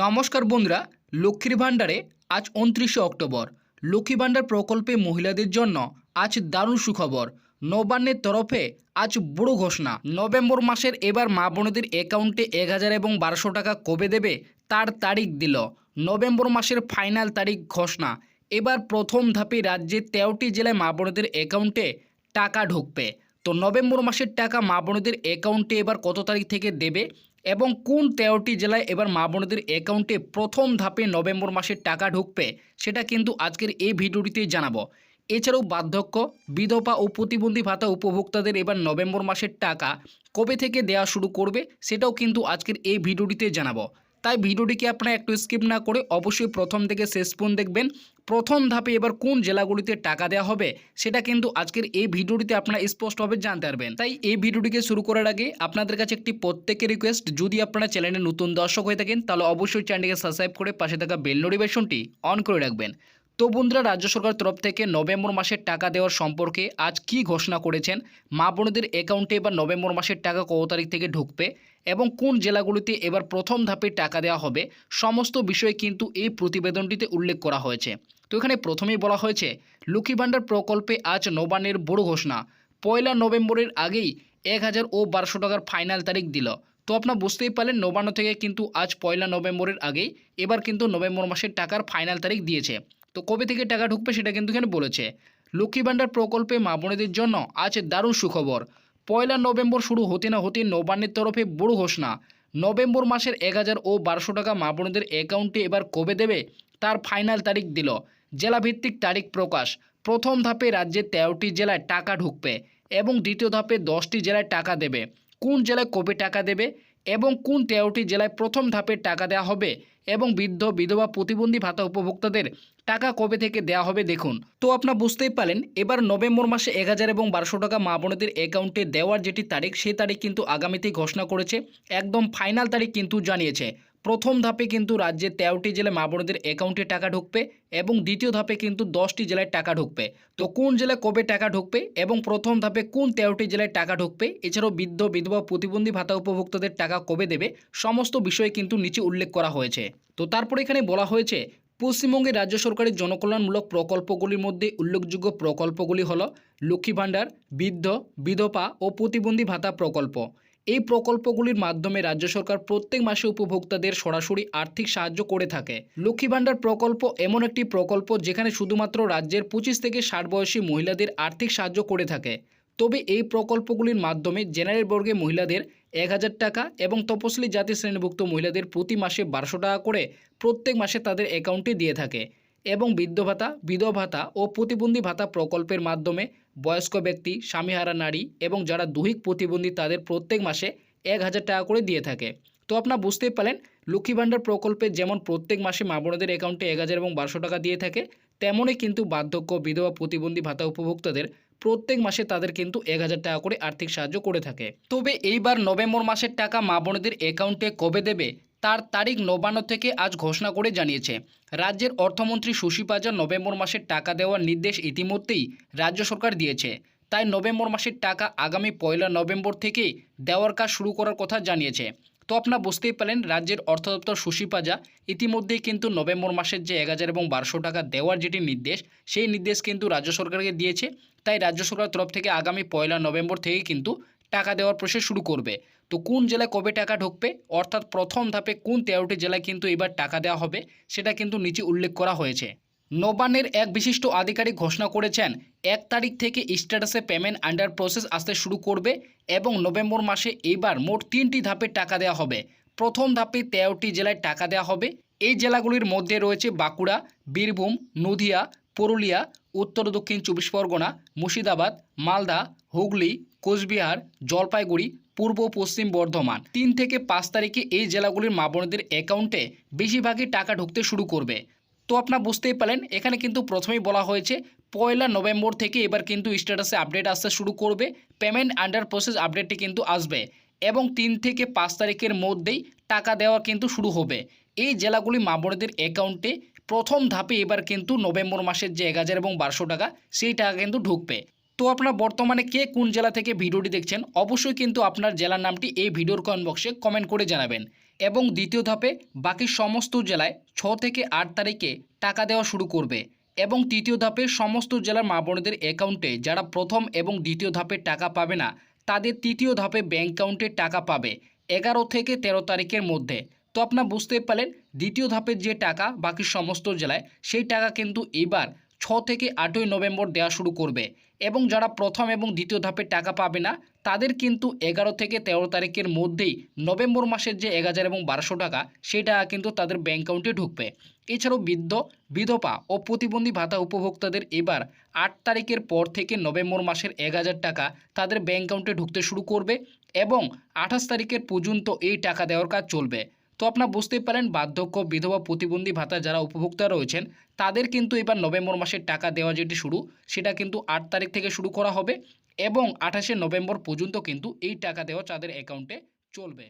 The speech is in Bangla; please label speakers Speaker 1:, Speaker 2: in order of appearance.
Speaker 1: নমস্কার বন্ধুরা, লক্ষ্মীর ভাণ্ডারে আজ উনত্রিশে অক্টোবর। লক্ষ্মী ভাণ্ডার প্রকল্পে মহিলাদের জন্য আজ দারুণ সুখবর। নবান্নের তরফে আজ বড় ঘোষণা। নভেম্বর মাসের এবার মা বোনদের অ্যাকাউন্টে এক হাজার এবং বারোশো টাকা কবে দেবে তার তারিখ দিল। নভেম্বর মাসের ফাইনাল তারিখ ঘোষণা। এবার প্রথম ধাপে রাজ্যের তেরোটি জেলায় মা বোনদের অ্যাকাউন্টে টাকা ঢুকবে। তো নভেম্বর মাসের টাকা মা বোনদের অ্যাকাউন্টে এবার কত তারিখ থেকে দেবে এবং কোন তেরোটি জেলায় এবার মা বোনদের অ্যাকাউন্টে প্রথম ধাপে নভেম্বর মাসের টাকা ঢুকবে, সেটা কিন্তু আজকের এই ভিডিওটিতে জানাব। এছাড়াও বার্ধক্য, বিধবা ও প্রতিবন্ধী ভাতা উপভোক্তাদের এবার নভেম্বর মাসের টাকা কবে থেকে দেওয়া শুরু করবে, সেটাও কিন্তু আজকের এই ভিডিওটিতে জানাব। তাই ভিডিওটিকে আপনারা একটু স্কিপ না করে অবশ্যই প্রথম থেকে শেষ পর্যন্ত দেখবেন। প্রথম ধাপে এবার কোন জেলাগুলিতে টাকা দেওয়া হবে, সেটা কিন্তু আজকের এই ভিডিওটিতে আপনারা স্পষ্টভাবে জানতে পারবেন। তাই এই ভিডিওটিকে শুরু করার আগে আপনাদের কাছে একটি প্রত্যেকের রিকোয়েস্ট যদি আপনারা চ্যানেলে নতুন দর্শক হয়ে থাকেন, তাহলে অবশ্যই চ্যানেলটিকে সাবস্ক্রাইব করে পাশে থাকা বেল নোটিফিকেশনটি অন করে রাখবেন। তো বন্ধুরা, রাজ্য সরকার তরফ থেকে নভেম্বর মাসের টাকা দেওয়ার সম্পর্কে আজ কি ঘোষণা করেছেন? মা বোনদের অ্যাকাউন্টে এবার নভেম্বর মাসের টাকা কত তারিখ থেকে ঢুকবে? এবং কোন জেলাগুলিতে এবার প্রথম ধাপে টাকা দেওয়া হবে? সমস্ত বিষয়ে কিন্তু এই প্রতিবেদনটিতে উল্লেখ করা হয়েছে। তো এখানে প্রথমেই বলা হয়েছে, লক্ষ্মী ভাণ্ডার প্রকল্পে আজ নবান্নের বড় ঘোষণা। পয়লা নভেম্বরের আগেই এক হাজার ও বারোশো টাকার ফাইনাল তারিখ দিল। তো আপনার বুঝতেই পারলেন, নবান্ন থেকে কিন্তু আজ পয়লা নভেম্বরের আগেই এবার কিন্তু নভেম্বর মাসের টাকার ফাইনাল তারিখ দিয়েছে। তো কবে থেকে টাকা ঢুকবে সেটা কিন্তু এখানে বলেছে। লক্ষ্মী ভাণ্ডার প্রকল্পে মা বোনেদের জন্য আজ দারুণ সুখবর। পয়লা নভেম্বর শুরু হতে না হতে নবান্নের তরফে বড় ঘোষণা। নভেম্বর মাসের এক হাজার ও বারোশো টাকা মা বোনদের অ্যাকাউন্টে এবার কবে দেবে তার ফাইনাল তারিখ দিল। জেলাভিত্তিক তারিখ প্রকাশ। প্রথম ধাপে রাজ্যের তেরোটি জেলায় টাকা ঢুকবে এবং দ্বিতীয় ধাপে দশটি জেলায় টাকা দেবে। কোন জেলায় কবে টাকা দেবে এবং কোন তেরোটি জেলায় প্রথম ধাপে টাকা দেওয়া হবে এবং বৃদ্ধ, বিধবা, প্রতিবন্ধী ভাতা উপভোক্তাদের টাকা কবে থেকে দেওয়া হবে দেখুন। তো আপনার বুঝতেই পারেন এবার নভেম্বর মাসে এক হাজার এবং বারোশো টাকা মা বোনদের অ্যাকাউন্টে দেওয়ার যেটি তারিখ, সেই তারিখ কিন্তু আগামীতেই ঘোষণা করেছে। একদম ফাইনাল তারিখ কিন্তু জানিয়েছে। প্রথম ধাপে কিন্তু রাজ্যের তেরোটি জেলায় মা বোনদের অ্যাকাউন্টে টাকা ঢুকবে এবং দ্বিতীয় ধাপে কিন্তু দশটি জেলায় টাকা ঢুকবে। তো কোন জেলায় কবে টাকা ঢুকবে এবং প্রথম ধাপে কোন তেরোটি জেলায় টাকা ঢুকবে, এছাড়াও বৃদ্ধ, বিধবা, প্রতিবন্ধী ভাতা উপভোক্তাদের টাকা কবে দেবে, সমস্ত বিষয়ে কিন্তু নিচে উল্লেখ করা হয়েছে। তো তারপরে এখানে বলা হয়েছে পশ্চিমবঙ্গের রাজ্য সরকারের জনকল্যাণমূলক প্রকল্পগুলির মধ্যে উল্লেখযোগ্য প্রকল্পগুলি হল লক্ষ্মী ভাণ্ডার, বৃদ্ধ, বিধবা ও প্রতিবন্ধী ভাতা প্রকল্প। এই প্রকল্পগুলির মাধ্যমে রাজ্য সরকার প্রত্যেক মাসে উপভোক্তাদের সরাসরি আর্থিক সাহায্য করে থাকে। লক্ষ্মী ভাণ্ডার প্রকল্প এমন একটি প্রকল্প যেখানে শুধুমাত্র রাজ্যের পঁচিশ থেকে ষাট বয়সী মহিলাদের আর্থিক সাহায্য করে থাকে। তবে এই প্রকল্পগুলির মাধ্যমে জেনারেল বর্গে মহিলাদের এক হাজার টাকা এবং তপশিলি জাতি শ্রেণীভুক্ত মহিলাদের প্রতি মাসে বারোশো টাকা করে প্রত্যেক মাসে তাদের অ্যাকাউন্টে দিয়ে থাকে এবং বৃদ্ধ ভাতা, বিধবা ভাতা ও প্রতিবন্ধী ভাতা প্রকল্পের মাধ্যমে বয়স্ক ব্যক্তি, স্বামীহারা নারী এবং যারা দৈহিক প্রতিবন্ধী তাদের প্রত্যেক মাসে এক হাজার টাকা করে দিয়ে থাকে। তো আপনারা বুঝতেই পারেন লক্ষ্মী ভাণ্ডার প্রকল্পে যেমন প্রত্যেক মাসে মা বোনদের অ্যাকাউন্টে এক হাজার এবং বারোশো টাকা দিয়ে থাকে, তেমনই কিন্তু বার্ধক্য, বিধবা, প্রতিবন্ধী ভাতা উপভোক্তাদের প্রত্যেক মাসে তাদের কিন্তু এক হাজার টাকা করে আর্থিক সাহায্য করে থাকে। তবে এইবার নভেম্বর মাসের টাকা মা বোনদের অ্যাকাউন্টে কবে দেবে, তার তারিখ নবান্ন থেকে আজ ঘোষণা করে জানিয়েছে। রাজ্যের অর্থমন্ত্রী সুশী পাজা নভেম্বর মাসের টাকা দেওয়ার নির্দেশ ইতিমধ্যেই রাজ্য সরকার দিয়েছে। তাই নভেম্বর মাসের টাকা আগামী পয়লা নভেম্বর থেকেই দেওয়ার কাজ শুরু করার কথা জানিয়েছে। তো আপনারা বুঝতেই পারেন রাজ্যের অর্থ দপ্তর সুশী পাজা ইতিমধ্যেই কিন্তু নভেম্বর মাসের যে এক হাজার এবং বারোশো টাকা দেওয়ার যেটি নির্দেশ, সেই নির্দেশ কিন্তু রাজ্য সরকারকে দিয়েছে। তাই রাজ্য সরকারের তরফ থেকে আগামী পয়লা নভেম্বর থেকে কিন্তু টাকা দেওয়ার প্রসেস শুরু করবে। তো কোন জেলায় কবে টাকা ঢুকবে? অর্থাৎ প্রথম ধাপে কোন তেরোটি জেলায় কিন্তু এবার টাকা দেওয়া হবে, সেটা কিন্তু নিচে উল্লেখ করা হয়েছে। নবান্নের এক বিশিষ্ট আধিকারিক ঘোষণা করেছেন, এক তারিখ থেকে স্ট্যাটাসে পেমেন্ট আন্ডার প্রসেস আসতে শুরু করবে এবং নভেম্বর মাসে এইবার মোট তিনটি ধাপে টাকা দেওয়া হবে। প্রথম ধাপে তেরোটি জেলায় টাকা দেওয়া হবে। এই জেলাগুলির মধ্যে রয়েছে বাঁকুড়া, বীরভূম, নদিয়া পুরুলিয়া, উত্তর দক্ষিণ চব্বিশ পরগনা, মুর্শিদাবাদ, মালদা, হুগলি, কোচবিহার, জলপাইগুড়ি, পূর্ব পশ্চিম বর্ধমান। তিন থেকে পাঁচ তারিখে এই জেলাগুলির মা বোনদের অ্যাকাউন্টে বেশিরভাগই টাকা ঢুকতে শুরু করবে। তো আপনার বুঝতেই পারলেন, এখানে কিন্তু প্রথমেই বলা হয়েছে, পয়লা নভেম্বর থেকে এবার কিন্তু স্ট্যাটাসে আপডেট আসতে শুরু করবে। পেমেন্ট আন্ডার প্রসেস আপডেটটি কিন্তু আসবে এবং তিন থেকে পাঁচ তারিখের মধ্যেই টাকা দেওয়া কিন্তু শুরু হবে। এই জেলাগুলি মা বোনদের অ্যাকাউন্টে প্রথম ধাপে এবার কিন্তু নভেম্বর মাসের যে এক হাজার এবং বারোশো টাকা সেই টাকা কিন্তু ঢুকবে। তো আপনারা বর্তমানে কে কোন জেলা থেকে ভিডিওটি দেখছেন, অবশ্যই কিন্তু আপনার জেলার নামটি এই ভিডিওর কমেন্ট বক্সে কমেন্ট করে জানাবেন। এবং দ্বিতীয় ধাপে বাকি সমস্ত জেলায় ছ থেকে আট তারিখে টাকা দেওয়া শুরু করবে। এবং তৃতীয় ধাপে সমস্ত জেলার মা বোনেদের অ্যাকাউন্টে যারা প্রথম এবং দ্বিতীয় ধাপে টাকা পাবে না, তাদের তৃতীয় ধাপে ব্যাঙ্ক অ্যাকাউন্টে টাকা পাবে এগারো থেকে তেরো তারিখের মধ্যে। তো আপনারা বুঝতেই পারলেন, দ্বিতীয় ধাপের যে টাকা বাকি সমস্ত জেলায়, সেই টাকা কিন্তু এবার ছ থেকে আটই নভেম্বর দেওয়া শুরু করবে। এবং যারা প্রথম এবং দ্বিতীয় ধাপে টাকা পাবে না, তাদের কিন্তু এগারো থেকে তেরো তারিখের মধ্যেই নভেম্বর মাসের যে এক হাজার এবং বারোশো টাকা, সেই টাকা কিন্তু তাদের ব্যাঙ্ক অ্যাকাউন্টে ঢুকবে। এছাড়াও বৃদ্ধ, বিধবা ও প্রতিবন্ধী ভাতা উপভোক্তাদের এবার আট তারিখের পর থেকে নভেম্বর মাসের এক হাজার টাকা তাদের ব্যাঙ্ক অ্যাকাউন্টে ঢুকতে শুরু করবে এবং আঠাশ তারিখের পর্যন্ত এই টাকা দেওয়ার কাজ চলবে। তো আপনারা বুঝতেই পারেন, বার্ধক্য, বিধবা, প্রতিবন্ধী ভাতা যারা উপভোক্তা রয়েছেন, তাদের কিন্তু এবার নভেম্বর মাসের টাকা দেওয়া যেটি শুরু, সেটা কিন্তু আট তারিখ থেকে শুরু করা হবে এবং আঠাশে নভেম্বর পর্যন্ত কিন্তু এই টাকা দেওয়া তাদের অ্যাকাউন্টে চলবে।